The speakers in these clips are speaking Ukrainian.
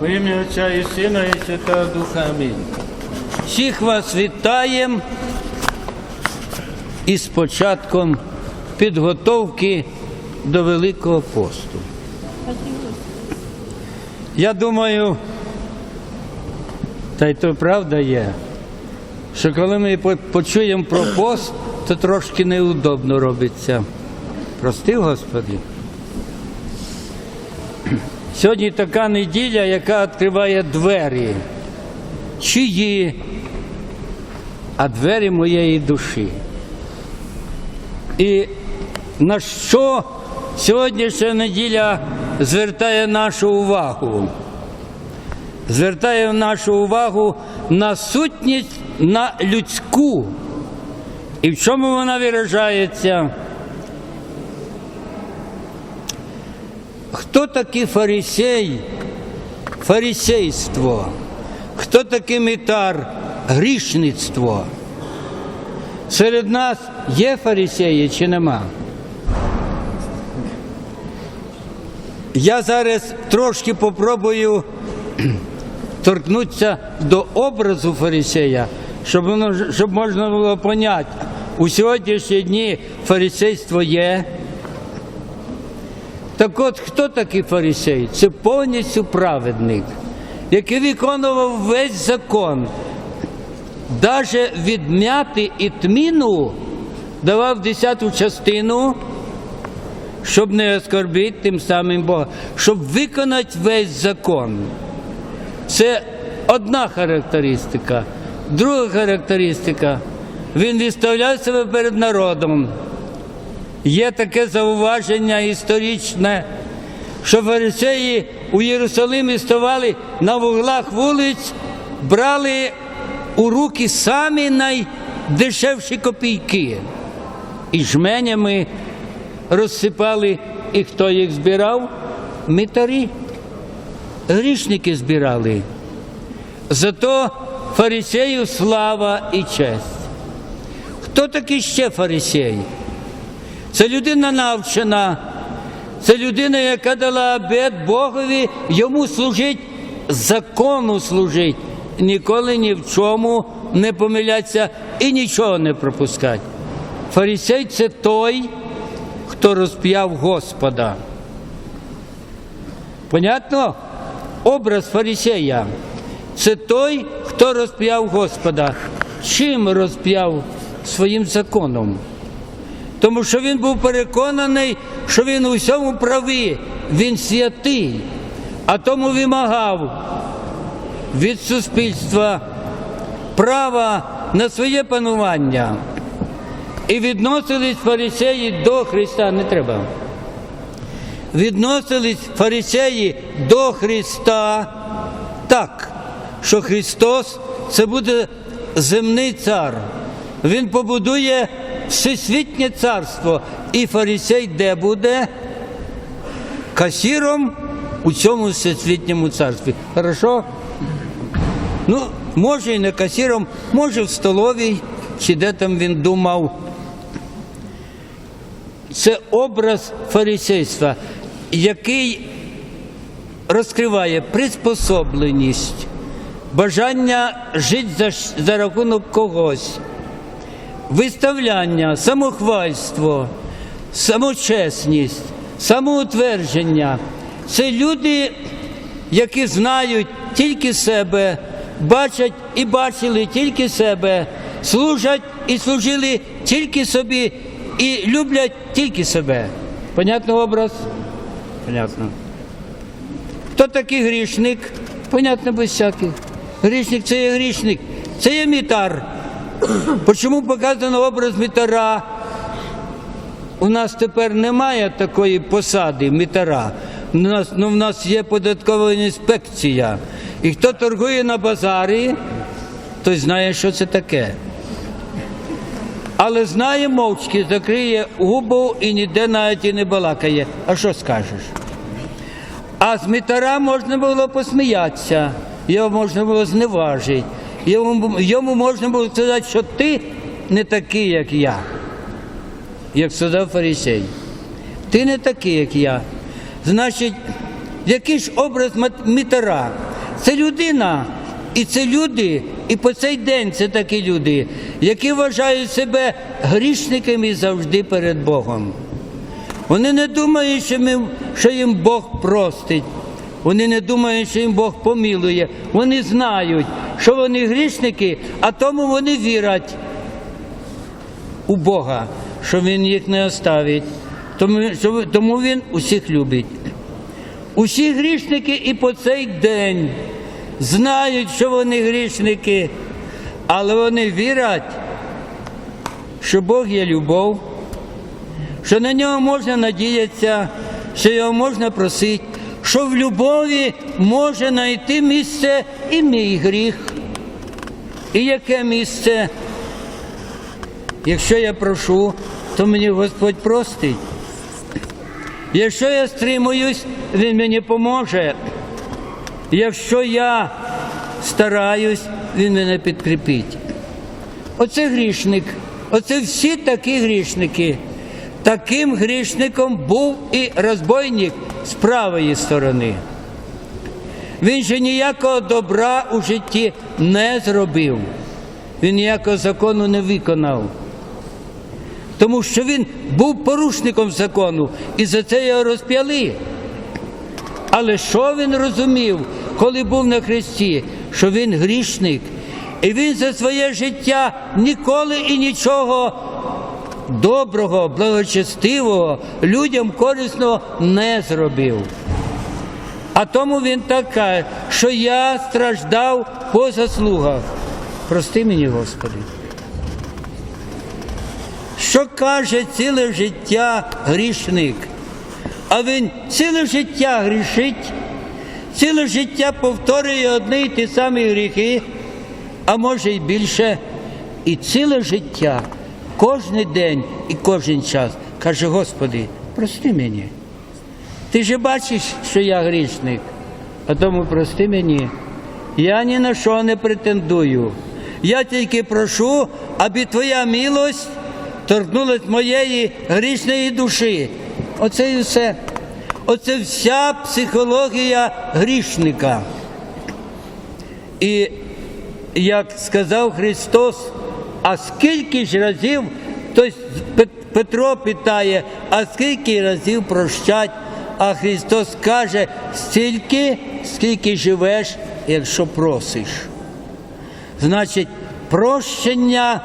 В ім'я Отця і Сина, і Святого Духа. Амінь. Всіх вас вітаємо із початком підготовки до Великого посту. Я думаю, та й то правда є, що коли ми почуємо про пост, то трошки неудобно робиться. Прости, Господи. Сьогодні така неділя, яка відкриває двері. Чиї, а двері моєї душі. І на що сьогоднішня неділя звертає нашу увагу? Звертає нашу увагу на сутність, на людську. І в чому вона виражається? Хто такий фарисей? Фарисейство. Хто такий митар? Грішництво. Серед нас є фарисеї чи нема? Я зараз трошки попробую торкнутися до образу фарисея, щоб, воно, щоб можна було поняти, у сьогоднішні дні фарисейство є. Так от хто такий фарисей? Це повністю праведник, який виконував весь закон. Даже відмяти і тміну давав десяту частину, щоб не оскорбити тим самим Бога, щоб виконати весь закон. Це одна характеристика. Друга характеристика. Він виставляв себе перед народом. Є таке зауваження історичне, що фарисеї у Єрусалимі ставали на вуглах вулиць, брали у руки самі найдешевші копійки і жменями розсипали, і хто їх збирав? Митарі. Грішники збирали. Зато фарисею слава і честь. Хто такий ще фарисей? Це людина навчена, це людина, яка дала обет Богові, йому служить, закону служить, ніколи ні в чому не помилятися і нічого не пропускати. Фарисей це той, хто розп'яв Господа. Понятно? Образ фарисея це той, хто розп'яв Господа. Чим розп'яв своїм законом? Тому що він був переконаний, що він у всьому правий, він святий, а тому вимагав від суспільства права на своє панування. І відносились фарисеї до Христа, не треба. Відносились фарисеї до Христа так, що Христос це буде земний цар. Він побудує всесвітнє царство. І фарисей де буде? Касіром у цьому всесвітньому царстві. Хорошо? Ну, може і не касіром, може в столовій, чи де там він думав. Це образ фарисейства, який розкриває приспособленість, бажання жити за, за рахунок когось виставляння, самохвальство, самочесність, самоутвердження це люди, які знають тільки себе, бачать і бачили тільки себе, служать і служили тільки собі, і люблять тільки себе. Понятно образ? Понятно. Хто такий грішник? Понятно, без всяких. Грішник це є грішник, це є мітар. Чому показано образ мітара? У нас тепер немає такої посади мітара. У нас, ну, в нас є податкова інспекція. І хто торгує на базарі, той знає, що це таке. Але знає мовчки, закриє губу і ніде навіть і не балакає. А що скажеш? А з мітара можна було посміятися, його можна було зневажити, йому, йому можна було сказати, що ти не такий, як я, як сказав фарисей. Ти не такий, як я. Значить, Який ж образ Мітера? Це людина, і це люди, і по цей день це такі люди, які вважають себе грішниками завжди перед Богом. Вони не думають, що, ми, що їм Бог простить. Вони не думають, що їм Бог помілує. Вони знають, що вони грішники, а тому вони вірять у Бога, що Він їх не оставить. Тому, тому Він усіх любить. Усі грішники і по цей день знають, що вони грішники, але вони вірять, що Бог є любов, що на нього можна надіятися, що його можна просити, що в любові може знайти місце і мій гріх. І яке місце? Якщо я прошу, то мені Господь простить. Якщо я стримуюсь, Він мені поможе. Якщо я стараюсь, Він мене підкріпить. Оце грішник. Оце всі такі грішники. Таким грішником був і розбойник з правої сторони. Він же ніякого добра у житті не зробив. Він ніякого закону не виконав. Тому що він був порушником закону, і за це його розп'яли. Але що він розумів, коли був на хресті? Що він грішник, і він за своє життя ніколи і нічого доброго, благочестивого, людям корисного не зробив. А тому він так каже, що я страждав по заслугах. Прости мені, Господи. Що каже ціле життя грішник? А він ціле життя грішить, ціле життя повторює одні й ті самі гріхи, а може й більше. І ціле життя, кожен день і кожен час каже, Господи, прости мені. Ти же бачиш, що я грішник, а тому прости мені. Я ні на що не претендую. Я тільки прошу, аби Твоя милость торкнулась моєї грішної душі. Оце і все. Оце вся психологія грішника. І як сказав Христос, а скільки ж разів, тобто Петро питає, а скільки разів прощать? А Христос каже, стільки, скільки живеш, якщо просиш. Значить, прощення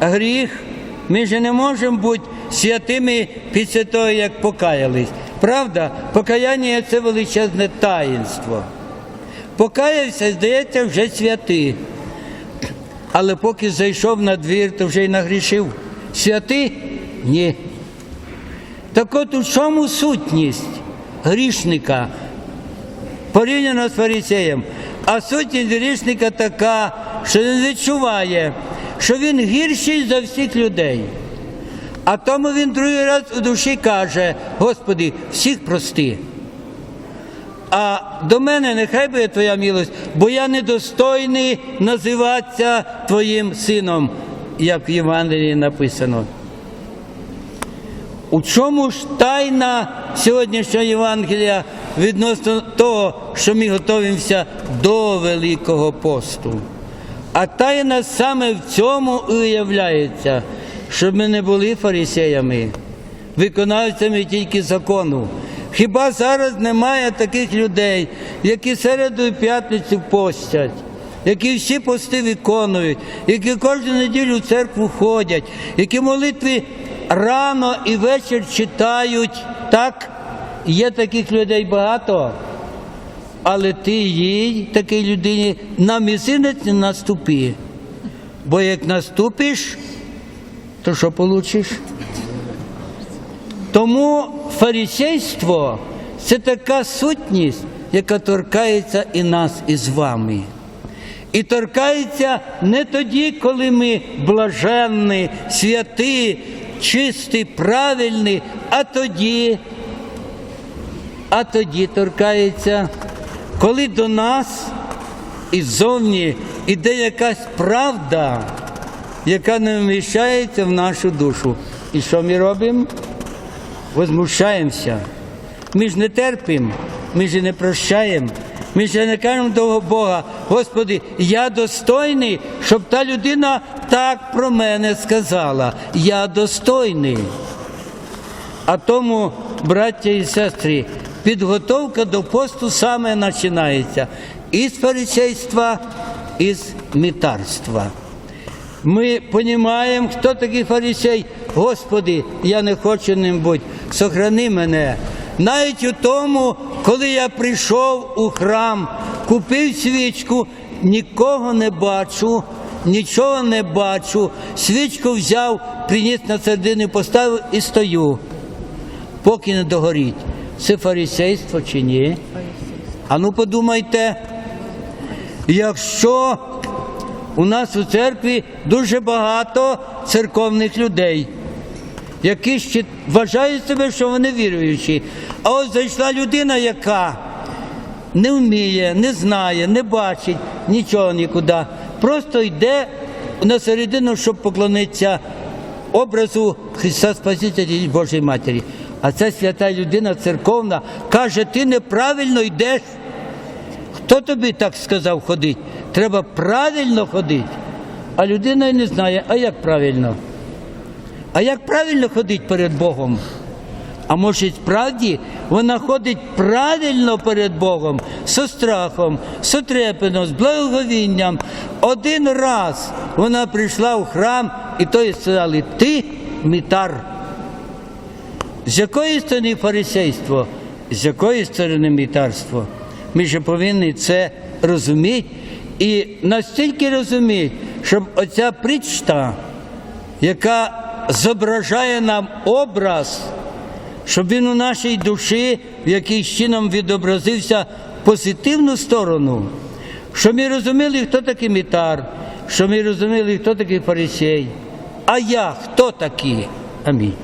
гріх. Ми ж не можемо бути святими після того, як покаялись. Правда, покаяння це величезне таїнство. Покаявся, здається, вже святий. Але поки зайшов на двір, то вже й нагрішив. Святий? Ні. Так от у чому сутність грішника порівняно з фарисеєм? А сутність грішника така, що він відчуває, що він гірший за всіх людей. А тому він другий раз у душі каже: Господи, всіх прости. А до мене нехай буде Твоя милость, бо я недостойний називатися Твоїм сином, як в Євангелії написано. У чому ж тайна сьогоднішнього Євангелія відносно того, що ми готуємося до Великого посту? А тайна саме в цьому і виявляється, щоб ми не були фарисеями, виконавцями тільки закону. Хіба зараз немає таких людей, які середу і п'ятницю постять, які всі пости виконують, які кожну неділю в церкву ходять, які молитви рано і вечір читають. Так, є таких людей багато. Але ти їй, такій людині, на мізинець не наступи. Бо як наступиш, то що получиш? Тому фарисейство це така сутність, яка торкається і нас, і з вами. І торкається не тоді, коли ми блаженні, святі, чисті, правильні, а тоді, а тоді торкається, коли до нас іззовні іде якась правда, яка не вміщається в нашу душу. І що ми робимо? Возмущаємося. Ми ж не терпимо, ми ж не прощаємо. Ми ж не кажемо до Бога, Господи, я достойний, щоб та людина так про мене сказала. Я достойний. А тому, браття і сестри, підготовка до посту саме починається із фарисейства, із митарства. Ми розуміємо, хто такий фарисей. Господи, я не хочу ним бути. Сохрани мене. Навіть у тому, коли я прийшов у храм, купив свічку, нікого не бачу, нічого не бачу. Свічку взяв, приніс на середину, поставив і стою, поки не догоріть. Це фарисейство чи ні? А ну подумайте, якщо у нас у церкві дуже багато церковних людей, які ще вважають себе, що вони віруючі. А ось зайшла людина, яка не вміє, не знає, не бачить нічого нікуди. Просто йде на середину, щоб поклонитися образу Христа Спасителя і Божої Матері. А ця свята людина церковна каже, ти неправильно йдеш. Хто тобі так сказав ходить? Треба правильно ходити. А людина й не знає, а як правильно? А як правильно ходити перед Богом? А може, справді вона ходить правильно перед Богом, з страхом, з трепеном, з благоговінням. Один раз вона прийшла в храм, і то їй сказали, ти митар. З якої сторони фарисейство, з якої сторони митарство? Ми ж повинні це розуміти і настільки розуміти, щоб оця причта, яка зображає нам образ, щоб він у нашій душі в якийсь чином відобразився в позитивну сторону, щоб ми розуміли, хто такий мітар, щоб ми розуміли, хто такий фарисей. А я хто такий? Амінь.